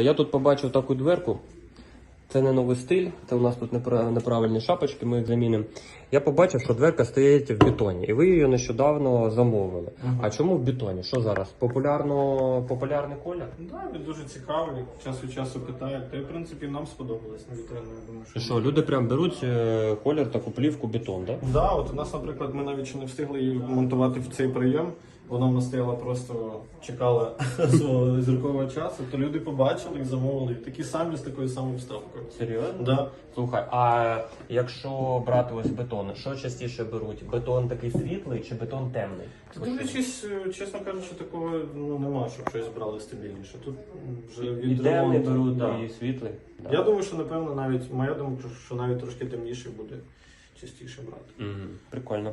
Я тут побачив таку дверку. Це не новий стиль, це у нас тут неправильні шапочки, ми їх замінимо. Я побачив, що дверка стоїть в бетоні, і ви її нещодавно замовили. А чому в бетоні? Що зараз? Популярно, популярний колір? Да, він дуже цікавий. Час від часу питають. Та й в принципі нам сподобалось на вітрину. Я думаю, І що, люди прям беруть е, колір таку плівку бетон, так? Да? Да, от у нас, наприклад, ми навіть ще не встигли її монтувати в цей прийом. Вона в нас стояла просто чекала свого зіркового часу. То люди побачили і замовили. Такі самі з такою самою вставкою. Серйозно? Да. Слухай, а якщо брати ось бетон, що частіше беруть? Бетон такий світлий чи бетон темний? Дивлячись, е, чесно кажучи, такого ну, нема, щоб щось брали стабільніше. Тут вже І від темний ремонту, беруть, да. і світлий. Да. Я думаю, що напевно навіть моя думка, що навіть трошки темніший буде частіше брати. Мгм, Прикольно.